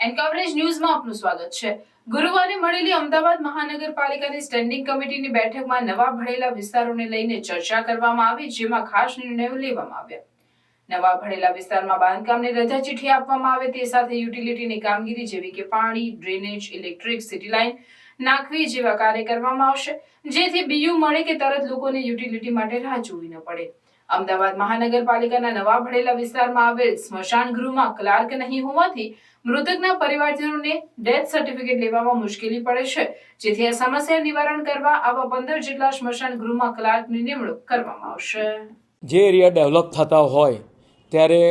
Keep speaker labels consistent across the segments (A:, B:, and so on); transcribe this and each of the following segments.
A: And coverage ન્યૂઝમાં આપનું સ્વાગત છે. ગુરુવારે મળેલી અમદાવાદ મહાનગરપાલિકાની સ્ટેન્ડિંગ કમિટીની બેઠકમાં નવા ભળેલા વિસ્તારોને લઈને ચર્ચા કરવામાં આવી, જેમાં ખાસ નિર્ણયો લેવામાં આવ્યા. નવા ભળેલા વિસ્તારમાં બાંધકામને રજા ચીઠી આપવામાં આવે તે સાથે યુટિલિટીની કામગીરી જેવી કે પાણી ડ્રેનેજ ઇલેક્ટ્રિક સિટી લાઇન નાખવી જેવા કાર્ય કરવામાં આવશે, જેથી બીયુ મળે કે તરત લોકોને યુટિલિટી માટે રાહ જોવી ન પડે. અમદાવાદ મહાનગરપાલિકાના નવા ભણેલા વિસ્તારમાં આવેલ સ્મશાન ગૃહમાં ક્લાર્ક નહીં હોવાથી મૃતકના પરિવારજનોને ડેથ સર્ટિફિકેટ લેવામાં મુશ્કેલી પડે છે. જેથી આ સમસ્યા નિવારણ કરવા આવા પંદર જેટલા સ્મશાન ગૃહમાં ક્લાર્કની નિમણૂક કરવામાં આવશે.
B: જે એરિયા ડેવલપ થતા હોય ત્યારે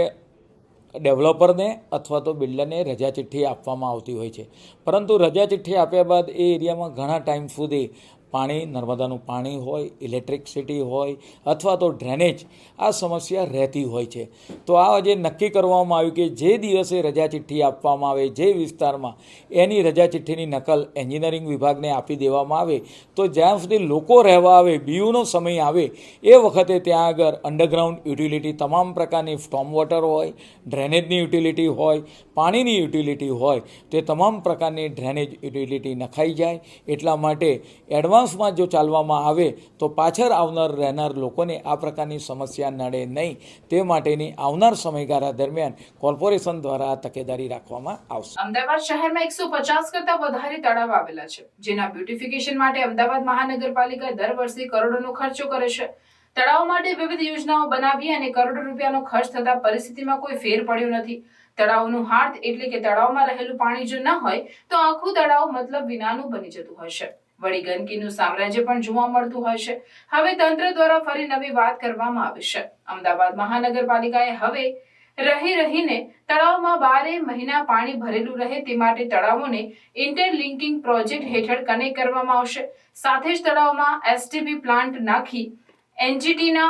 B: ડેવલપરને અથવા તો બિલ્ડરને રજા ચિઠ્ઠી આપવામાં આવતી હોય છે. પરંતુ રજા ચિઠ્ઠી આપ્યા બાદ એ એરિયામાં ઘણા ટાઈમ સુધી પાણી, નર્મદાનું પાણી હોય ઇલેક્ટ્રિકસિટી હોય, અથવા તો ડ્રેનેજ આ સમસ્યા રહેતી હોય છે. તો આ જે નક્કી કરવામાં આવ્યું કે જે દિવસે રજા ચિઠ્ઠી આપવામાં આવે, જે વિસ્તારમાં એની રજા ચિઠ્ઠીની નકલ એન્જિનિયરિંગ વિભાગને આપી દેવામાં આવે, તો જ્યાં સુધી લોકો રહેવા આવે બીયુનો સમય આવે, એ વખતે ત્યાં આગળ અંડરગ્રાઉન્ડ યુટિલિટી તમામ પ્રકારની સ્ટોમ વોટર હોય ડ્રેનેજની યુટિલિટી હોય, પાણીની યુટિલિટી હોય, તે તમામ પ્રકારની ડ્રેનેજ યુટિલિટી નખાઈ જાય. એટલા માટે એડવાન્સમાં જો ચાલવામાં આવે, તો પાછળ આવનાર રહેનાર લોકોને આ પ્રકારની સમસ્યા નડે નહીં. તે માટેની આવનાર સમયગાળા દરમિયાન કોર્પોરેશન દ્વારા તકેદારી રાખવામાં આવશે.
A: અમદાવાદ શહેરમાં એકસો પચાસ કરતા વધારે તળાવ આવેલા છે, જેના બ્યુટિફિકેશન માટે અમદાવાદ મહાનગરપાલિકા દર વર્ષે કરોડોનો ખર્ચો કરે છે. તળાવ માટે વિવિધ યોજનાઓ બનાવી અને કરોડો રૂપિયાનો ખર્ચ થતા પરિસ્થિતિમાં કોઈ ફેર પડ્યો નથી. તળાવનું હાર્દ એટલે કે તળાવમાં રહેલું પાણી જો ન હોય, તો આખું તળાવ મતલબ વિનાનું બની જતું હશે. વળી ગંદકીનું સામ્રાજ્ય પણ જોવા મળતું હોય છે. હવે તંત્ર દ્વારા ફરી નવી વાત કરવામાં આવી છે. અમદાવાદ મહાનગરપાલિકાએ હવે રહી રહીને તળાવમાં બારે મહિના પાણી ભરેલું રહે તે માટે તળાવોને ઇન્ટરલિંકિંગ પ્રોજેક્ટ હેઠળ કનેક્ટ કરવામાં આવશે. સાથે જ તળાવમાં એસટીબી પ્લાન્ટ નાખી એનજીટીના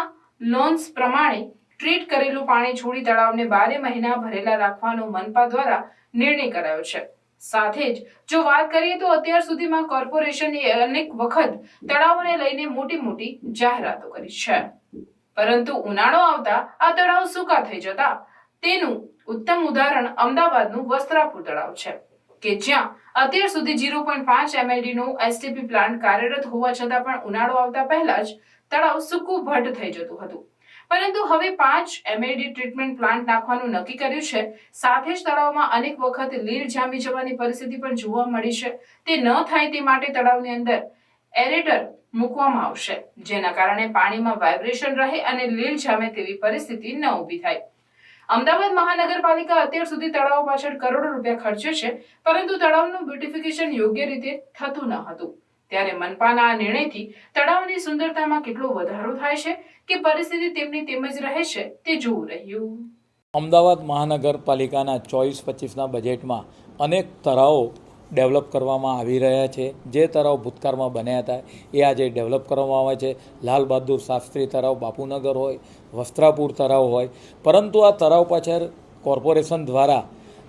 A: લોન્સ પ્રમાણે ટ્રીટ કરેલું પાણી છોડી તળાવને બારે મહિના ભરેલા રાખવાનો મનપા દ્વારા નિર્ણય કરાયો છે. સાથે જ જો વાત કરીએ તો અત્યાર સુધીમાં કોર્પોરેશને અનેક વખત તળાવોને લઈને મોટી મોટી જાહેરાતો કરી છે. પરંતુ ઉનાળો આવતા આ તળાવ સૂકા થઈ જતા તેનું ઉત્તમ ઉદાહરણ અમદાવાદનું વસ્ત્રાપુર તળાવ છે, કે જ્યાં અત્યાર સુધી ઝીરો પોઈન્ટ પાંચ એમએલડી નું એસટીપી પ્લાન્ટ કાર્યરત હોવા છતાં પણ ઉનાળો આવતા પહેલા જ તળાવ સૂકું ભટ્ટ થઈ જતું હતું. પરંતુ હવે પાંચ એમએડી ટ્રીટમેન્ટ પ્લાન્ટ નાખવાનું નક્કી કર્યું છે. સાથે જ તળાવમાં અનેક વખત લીલ જામી જવાની પરિસ્થિતિ પણ જોવા મળી છે. તે ન થાય તે માટે તળાવની અંદર એરેટર મૂકવામાં આવશે, જેના કારણે પાણીમાં વાઇબ્રેશન રહે અને લીલ જામે તેવી પરિસ્થિતિ ન ઊભી થાય. અમદાવાદ મહાનગરપાલિકા અત્યાર સુધી તળાવ પાછળ કરોડો રૂપિયા ખર્ચે છે, પરંતુ તળાવનું બ્યુટિફિકેશન યોગ્ય રીતે થતું ન હતું. ત્યારે મનપાના આ નિર્ણયથી તળાવની સુંદરતામાં કેટલો વધારો થાય છે કે પરિસ્થિતિ તેમની તેમ જ રહે છે તે જોવું રહ્યું.
B: અમદાવાદ મહાનગરપાલિકાના ચોવીસ પચીસના બજેટમાં અનેક તળાવો ડેવલપ કરવામાં આવી રહ્યા છે. જે તળાવ ભૂતકાળમાં બન્યા હતા, એ આજે ડેવલપ કરવામાં આવે છે. લાલ બહાદુર શાસ્ત્રી તળાવ બાપુનગર હોય, વસ્ત્રાપુર તળાવ હોય. પરંતુ આ તળાવ પાછળ કોર્પોરેશન દ્વારા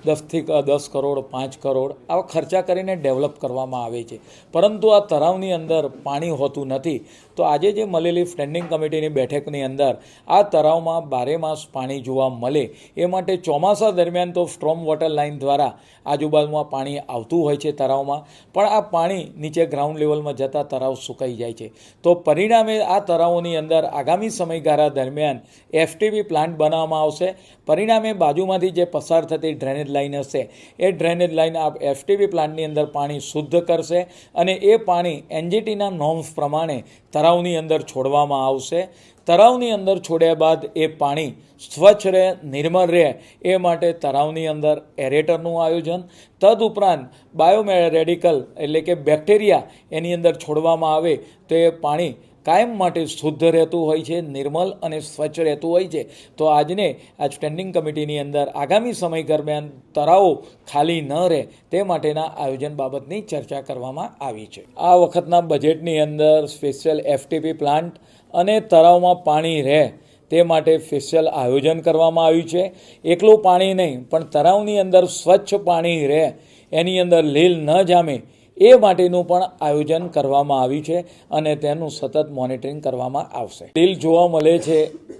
B: દસથી દસ કરોડ, પાંચ કરોડ આવા ખર્ચા કરીને ડેવલપ કરવામાં આવે છે. પરંતુ આ તળાવની અંદર પાણી હોતું નથી. તો આજે જે મળેલી સ્ટેન્ડિંગ કમિટીની બેઠકની અંદર આ તળાવમાં બારે માસ પાણી જોવા મળે એ માટે ચોમાસા દરમિયાન તો સ્ટ્રોમ વોટર લાઇન દ્વારા આજુબાજુમાં પાણી આવતું હોય છે તળાવમાં પણ આ પાણી નીચે ગ્રાઉન્ડ લેવલમાં જતાં તળાવ સુકાઈ જાય છે. તો પરિણામે આ તળાવોની અંદર આગામી સમયગાળા દરમિયાન એફટીબી પ્લાન્ટ બનાવવામાં આવશે. પરિણામે બાજુમાંથી જે પસાર થતી ડ્રેનેજ લાઇન હશે. એ ડ્રેનેજ લાઇન આ એફટીબી પ્લાન્ટની અંદર પાણી શુદ્ધ કરશે અને એ પાણી એનજીટીના નોર્મ્સ પ્રમાણે તળાવની અંદર છોડવામાં આવશે. તળાવની અંદર છોડ્યા બાદ એ પાણી સ્વચ્છ રહે, નિર્મળ રહે, એ માટે તળાવની અંદર એરેટરનું આયોજન. તદુપરાંત બાયોમેરેડિકલ એટલે કે બેક્ટેરિયા એની અંદર છોડવામાં આવે તો એ પાણી કાયમ માટે શુદ્ધ રહેતું હોય છે, નિર્મલ અને સ્વચ્છ રહેતું હોય છે. તો આજને આ સ્ટેન્ડિંગ કમિટીની અંદર આગામી સમય દરમિયાન તળાવો ખાલી ન રહે તે માટેના આયોજન બાબતની ચર્ચા કરવામાં આવી છે. આ વખતના બજેટની અંદર સ્પેશિયલ એફટીપી પ્લાન્ટ અને તળાવમાં પાણી રહે તે માટે સ્પેશિયલ આયોજન કરવામાં આવ્યું છે. એકલું પાણી નહીં, પણ તળાવની અંદર સ્વચ્છ પાણી રહે, એની અંદર લીલ ન જામે એ માટેનું પણ આયોજન કરવામાં આવ્યું છે અને તેનું સતત મોનિટરિંગ કરવામાં આવશે. લીલ જોવા મળે છે,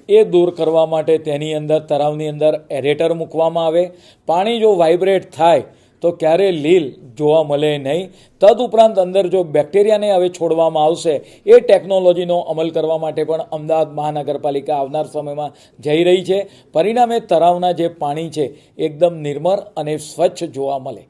B: એ દૂર કરવા માટે તેની અંદર, તળાવની અંદર એરેટર મૂકવામાં આવે. પાણી જો વાઇબ્રેટ થાય, તો ક્યારે લીલ જોવા મળે નહીં. તદુપરાંત અંદર જો બેક્ટેરિયાને હવે છોડવામાં આવશે, એ ટેકનોલોજીનો અમલ કરવા માટે પણ અમદાવાદ મહાનગરપાલિકા આવનાર સમયમાં જઈ રહી છે. પરિણામે તળાવના જે પાણી છે, એકદમ નિર્મળ અને સ્વચ્છ જોવા મળે.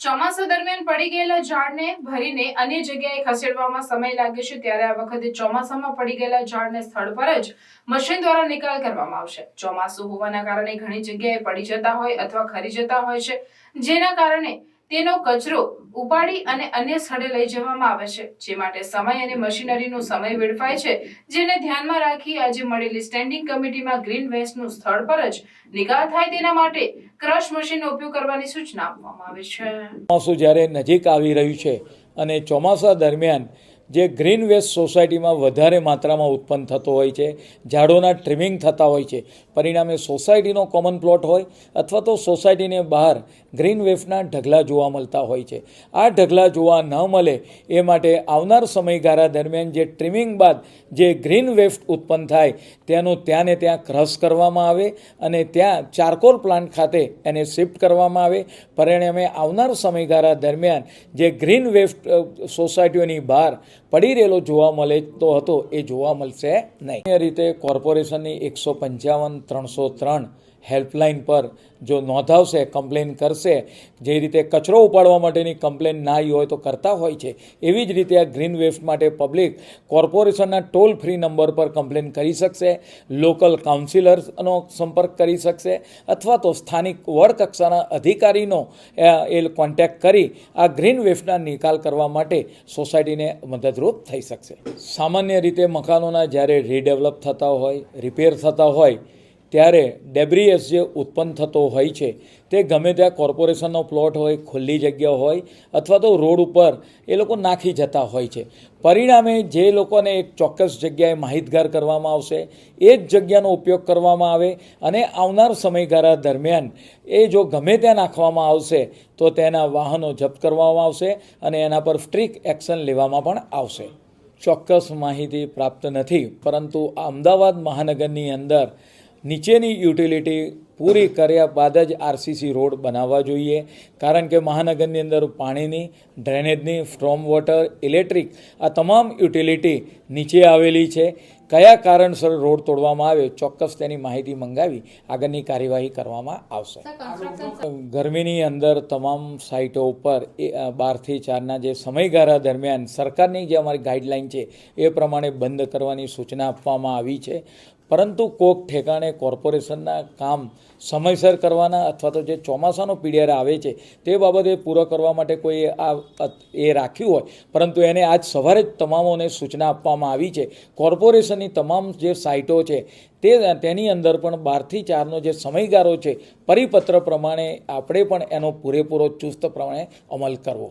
A: ચોમાસા દરમિયાન પડી ગયેલા ઝાડને ભરીને અન્ય જગ્યાએ ખસેડવામાં સમય લાગે છે, ત્યારે આ વખતે ચોમાસામાં પડી ગયેલા ઝાડને સ્થળ પર જ મશીન દ્વારા નિકાલ કરવામાં આવશે. ચોમાસું હોવાના કારણે ઘણી જગ્યાએ પડી જતા હોય અથવા ખરી જતા હોય છે, જેના કારણે તેનો કચરો ઉપાડી અને અન્ય સ્થળે લઈ જવામાં આવે છે, જે માટે સમય અને મશીનરીનો સમય વેડફાય છે, જેને ધ્યાનમાં રાખી આજે મળેલી સ્ટેન્ડિંગ કમિટીમાં ગ્રીન વેસ્ટનું સ્થળ પર જ નિકાલ થાય તેના માટે ક્રશ મશીનનો ઉપયોગ કરવાની સૂચના આપવામાં આવી છે.
B: ચોમાસું જ્યારે નજીક આવી રહ્યું છે અને ચોમાસા દરમિયાન જે ગ્રીન વેસ્ટ સોસાયટીમાં વધારે માત્રામાં ઉત્પન્ન થતો હોય છે, ઝાડોના ટ્રીમિંગ થતા હોય છે, પરિણામે સોસાયટીનો કોમન પ્લોટ હોય અથવા તો સોસાયટીને બહાર ગ્રીન વેફના ઢગલા જોવા મળતા હોય છે. આ ઢગલા જોવા ન મળે એ માટે આવનાર સમયગાળા દરમિયાન જે ટ્રીમિંગ બાદ જે ગ્રીન વેફ્ટ ઉત્પન્ન થાય, તેનું ત્યાં ને ત્યાં ક્રશ કરવામાં આવે અને ત્યાં ચારકોલ પ્લાન્ટ ખાતે એને શિફ્ટ કરવામાં આવે. પરિણામે આવનાર સમયગાળા દરમિયાન જે ગ્રીન વેફ્ટ સોસાયટીઓની બહાર પડી રહેલો જોવા મળે તો હતો, એ જોવા મળશે નહીં. રીતે કોર્પોરેશનની એકસો પંચાવન, ત્રણસો ત્રણ હેલ્પલાઇન પર જો નોંધાવશે, કમ્પ્લેન કરશે, જે રીતે કચરો ઉપાડવા માટેની કમ્પ્લેન ના આવી હોય તો કરતા હોય છે, એવી જ રીતે આ ગ્રીન વેસ્ટ માટે પબ્લિક કોર્પોરેશનના ટોલ ફ્રી નંબર પર કમ્પ્લેન કરી શકશે, લોકલ કાઉન્સિલર્સનો સંપર્ક કરી શકશે, અથવા તો સ્થાનિક વોર્ડ કક્ષાના અધિકારીનો એ કોન્ટેક્ટ કરી આ ગ્રીન વેસ્ટના નિકાલ કરવા માટે સોસાયટીને મદદરૂપ થઈ શકશે. સામાન્ય રીતે મકાનોના જ્યારે રીડેવલપ થતા હોય, રિપેર થતા હોય ત્યારે ડેબ્રીએસ જે ઉત્પન્ન થતો હોય છે, તે ગમે ત્યાં કોર્પોરેશનનો પ્લોટ હોય, ખુલ્લી જગ્યા હોય, અથવા તો રોડ ઉપર એ લોકો નાખી જતા હોય છે. પરિણામે જે લોકોને એક ચોક્કસ જગ્યાએ માહિતગાર કરવામાં આવશે, એ જ જગ્યાનો ઉપયોગ કરવામાં આવે અને આવનાર સમયગાળા દરમિયાન એ જો ગમે ત્યાં નાખવામાં આવશે, તો તેના વાહનો જપ્ત કરવામાં આવશે અને એના પર સ્ટ્રિક એક્શન લેવામાં પણ આવશે. ચોક્કસ માહિતી પ્રાપ્ત નથી, પરંતુ અમદાવાદ મહાનગરની અંદર નીચેની યુટિલિટી પૂરી કર્યા બાદ જ આરસીસી રોડ બનાવવા જોઈએ. કારણ કે મહાનગરની અંદર પાણીની ડ્રેનેજની સ્ટ્રોમ વોટર ઇલેક્ટ્રિક આ તમામ યુટિલિટી નીચે આવેલી છે. કયા કારણસર રોડ તોડવામાં આવે ચોક્કસ તેની માહિતી મંગાવી આગળની કાર્યવાહી કરવામાં આવશે. ગરમીની અંદર તમામ સાઇટો ઉપર એ બારથી ચારના જે સમયગાળા દરમિયાન સરકારની જે અમારી ગાઈડલાઇન છે એ પ્રમાણે બંધ કરવાની સૂચના આપવામાં આવી છે. પરંતુ કોક ઠેકાણે કોર્પોરેશનના કામ સમયસર કરવાના અથવા તો જે ચોમાસાનો પીડિયર આવે છે, તે બાબતે પૂરો કરવા માટે કોઈ આ એ રાખ્યું હોય, પરંતુ એને આજ સવારે જ તમામોને સૂચના આપવામાં આવી છે. કોર્પોરેશનની તમામ જે સાઇટો છે, તે તેની અંદર પણ બારથી ચારનો જે સમયગાળો છે, પરિપત્ર પ્રમાણે આપણે પણ એનો પૂરેપૂરો ચુસ્ત પ્રમાણે અમલ કરવો.